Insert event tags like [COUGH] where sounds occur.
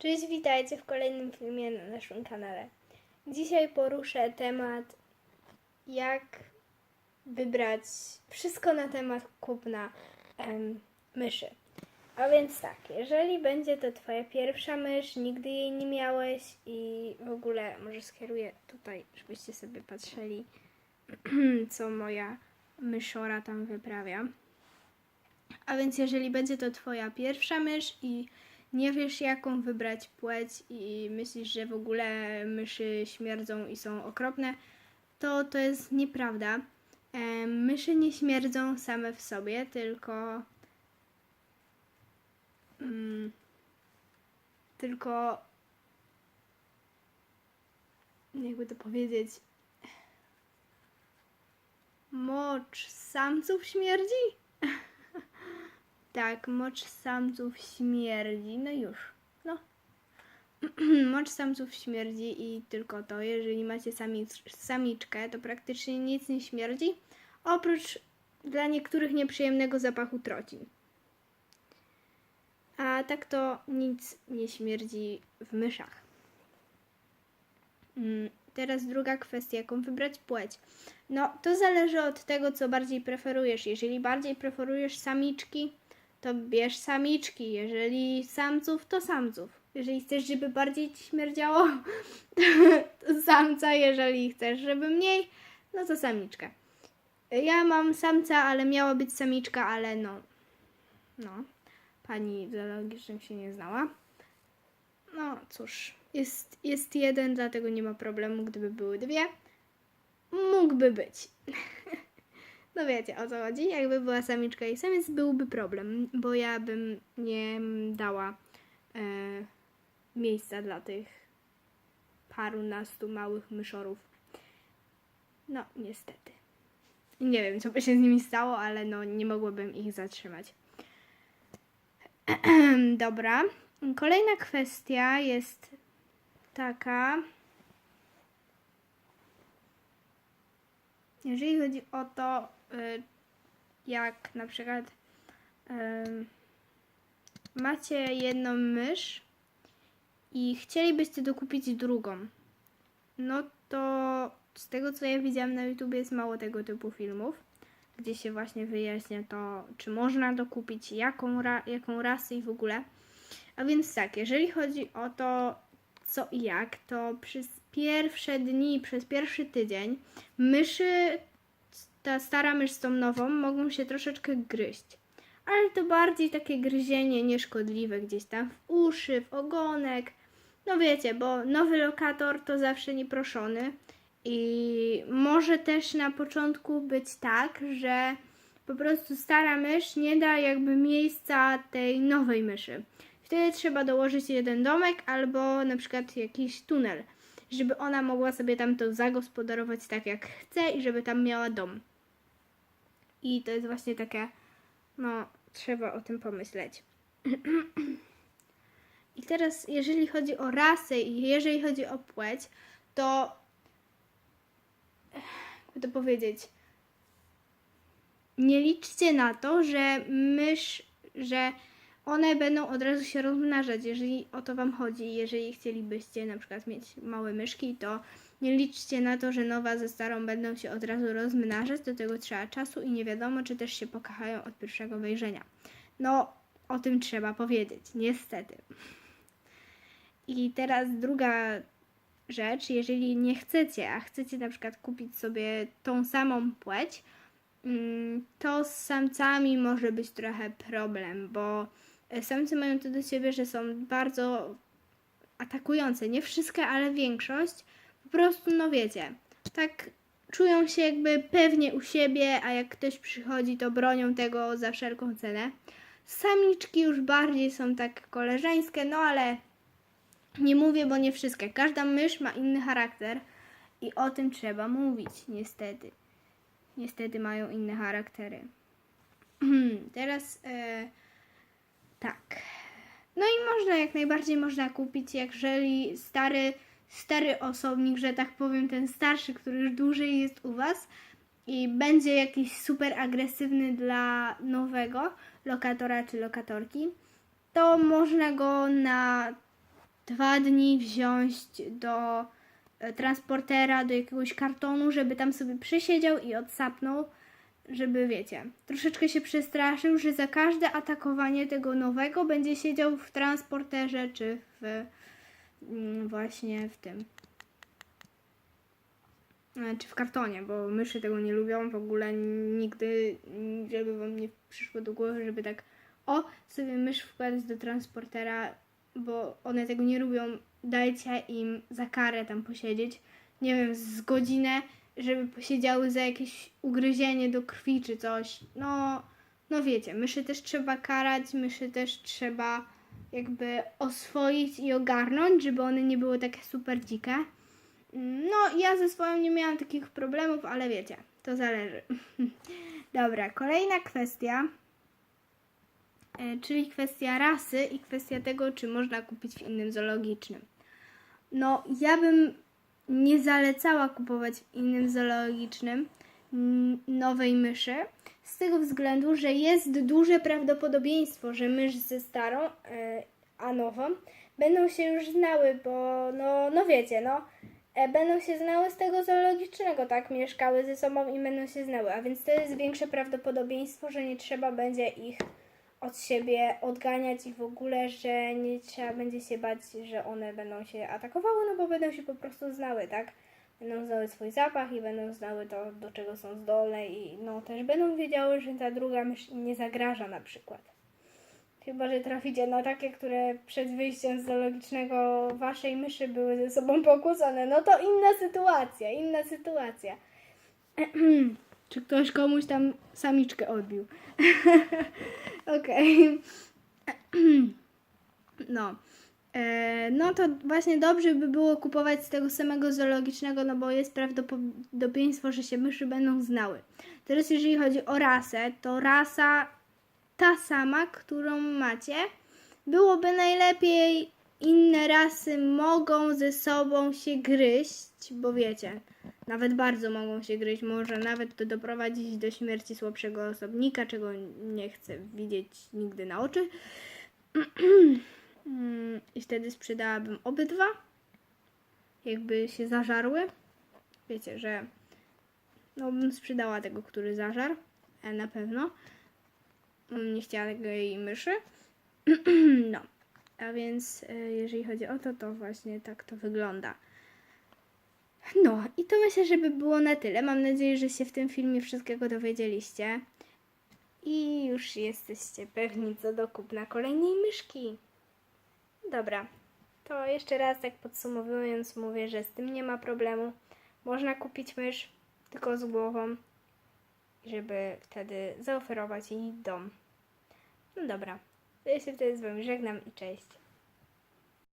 Cześć, witajcie w kolejnym filmie na naszym kanale. Dzisiaj poruszę temat, jak wybrać wszystko na temat kupna em, myszy. A więc tak, jeżeli będzie to Twoja pierwsza mysz, nigdy jej nie miałeś i w ogóle może skieruję tutaj, żebyście sobie patrzyli, [CLEARS THROAT] co moja myszora tam wyprawia. A więc jeżeli będzie to Twoja pierwsza mysz i nie wiesz jaką wybrać płeć i myślisz, że w ogóle myszy śmierdzą i są okropne, to to jest nieprawda. E, myszy nie śmierdzą same w sobie, tylko mm, tylko jakby to powiedzieć mocz samców śmierdzi? [LAUGHS] Tak, mocz samców śmierdzi. No już. No. [CLEARS THROAT] mocz samców śmierdzi i tylko to. Jeżeli macie samic, samiczkę, to praktycznie nic nie śmierdzi. Oprócz dla niektórych nieprzyjemnego zapachu trocin. A tak to nic nie śmierdzi w myszach. Mm, Teraz druga kwestia, jaką wybrać płeć. No, to zależy od tego, co bardziej preferujesz. Jeżeli bardziej preferujesz samiczki, to bierz samiczki. Jeżeli samców, to samców. Jeżeli chcesz, żeby bardziej ci śmierdziało, [LAUGHS] to samca. Jeżeli chcesz, żeby mniej, no to samiczkę. Ja mam samca, ale miała być samiczka, ale no. No. Pani zoologicznym się nie znała. No cóż, jest, jest jeden, dlatego nie ma problemu, gdyby były dwie. Mógłby być. [LAUGHS] No wiecie o co chodzi. Jakby była samiczka i samiec, byłby problem, bo ja bym nie dała e, miejsca dla tych parunastu małych myszorów. No, niestety. Nie wiem, co by się z nimi stało, ale no, nie mogłabym ich zatrzymać. [CLEARS THROAT] Dobra. Kolejna kwestia jest taka. Jeżeli chodzi o to, y, jak na przykład macie jedną mysz i chcielibyście dokupić drugą, no to z tego co ja widziałam na YouTube jest mało tego typu filmów, gdzie się właśnie wyjaśnia to, czy można dokupić, jaką, ra- jaką rasę i w ogóle. A więc tak, jeżeli chodzi o to, co i jak, to przez pierwsze dni, przez pierwszy tydzień myszy, ta stara mysz z tą nową, mogą się troszeczkę gryźć. Ale to bardziej takie gryzienie nieszkodliwe gdzieś tam w uszy, w ogonek. No wiecie, bo nowy lokator to zawsze nieproszony. I może też na początku być tak, że po prostu stara mysz nie da jakby miejsca tej nowej myszy. Wtedy trzeba dołożyć jeden domek albo na przykład jakiś tunel, żeby ona mogła sobie tam to zagospodarować tak jak chce i żeby tam miała dom. I to jest właśnie takie, no, trzeba o tym pomyśleć. [CLEARS THROAT] I teraz, jeżeli chodzi o rasę i jeżeli chodzi o płeć, to jakby to powiedzieć, nie liczcie na to, że mysz, że one będą od razu się rozmnażać, jeżeli o to Wam chodzi. Jeżeli chcielibyście na przykład mieć małe myszki, to nie liczcie na to, że nowa ze starą będą się od razu rozmnażać. Do tego trzeba czasu i nie wiadomo, czy też się pokochają od pierwszego wejrzenia. No, o tym trzeba powiedzieć, niestety. I teraz druga rzecz, jeżeli nie chcecie, a chcecie na przykład kupić sobie tą samą płeć, mm, to z samcami może być trochę problem, bo samce mają to do siebie, że są bardzo atakujące. Nie wszystkie, ale większość. Po prostu, no wiecie, tak czują się jakby pewnie u siebie, a jak ktoś przychodzi, to bronią tego za wszelką cenę. Samiczki już bardziej są tak koleżeńskie, no ale nie mówię, bo nie wszystkie. Każda mysz ma inny charakter i o tym trzeba mówić, niestety. Niestety mają inne charaktery. [CLEARS THROAT] Teraz e, tak. No i można, jak najbardziej można kupić, jeżeli stary, stary osobnik, że tak powiem, ten starszy, który już dłużej jest u Was i będzie jakiś super agresywny dla nowego lokatora czy lokatorki, to można go na dwa dni wziąć do e, transportera, do jakiegoś kartonu, żeby tam sobie przysiedział i odsapnął, żeby wiecie, troszeczkę się przestraszył, że za każde atakowanie tego nowego będzie siedział w transporterze czy w mm, właśnie w tym. E, czy w kartonie, bo myszy tego nie lubią w ogóle nigdy, żeby wam nie przyszło do głowy, żeby tak o, sobie mysz wkładać do transportera, bo one tego nie lubią, dajcie im za karę tam posiedzieć, nie wiem, z godzinę, żeby posiedziały za jakieś ugryzienie do krwi czy coś. No, no wiecie, myszy też trzeba karać, myszy też trzeba jakby oswoić i ogarnąć, żeby one nie były takie super dzikie. No, ja ze swoją nie miałam takich problemów, ale wiecie, to zależy. [LAUGHS] Dobra, kolejna kwestia, e, czyli kwestia rasy i kwestia tego, czy można kupić w innym zoologicznym. No, ja bym nie zalecała kupować w innym zoologicznym nowej myszy, z tego względu, że jest duże prawdopodobieństwo, że mysz ze starą, e, a nową będą się już znały, bo no, no wiecie, no e, będą się znały z tego zoologicznego, tak? Mieszkały ze sobą i będą się znały, a więc to jest większe prawdopodobieństwo, że nie trzeba będzie ich od siebie odganiać i w ogóle, że nie trzeba będzie się bać, że one będą się atakowały, no bo będą się po prostu znały, tak? Będą znały swój zapach i będą znały to, do czego są zdolne i no też będą wiedziały, że ta druga mysz nie zagraża na przykład. Chyba, że traficie na takie, które przed wyjściem z zoologicznego waszej myszy były ze sobą pokłócone, no to inna sytuacja, inna sytuacja. [CLEARS THROAT] Czy ktoś komuś tam samiczkę odbił? [LAUGHS] Okej. [CLEARS THROAT] no. E, no to właśnie dobrze by było kupować z tego samego zoologicznego, no bo jest prawdopodobieństwo, że się myszy będą znały. Teraz jeżeli chodzi o rasę, to rasa ta sama, którą macie, byłoby najlepiej inne rasy mogą ze sobą się gryźć, bo wiecie, nawet bardzo mogą się gryźć, może nawet to doprowadzić do śmierci słabszego osobnika, czego nie chcę widzieć nigdy na oczy. [CLEARS THROAT] Mm, I wtedy sprzedałabym obydwa, jakby się zażarły. Wiecie, że no bym sprzedała tego, który zażarł, e, na pewno. Bym Nie chciała tej myszy. [CLEARS THROAT] no, a więc e, jeżeli chodzi o to, to właśnie tak to wygląda. No i to myślę, że by było na tyle. Mam nadzieję, że się w tym filmie wszystkiego dowiedzieliście. I już jesteście pewni co do kupna kolejnej myszki. Dobra, to jeszcze raz tak podsumowując mówię, że z tym nie ma problemu. Można kupić mysz tylko z głową, żeby wtedy zaoferować jej dom. No dobra, to ja się wtedy z Wami żegnam i cześć.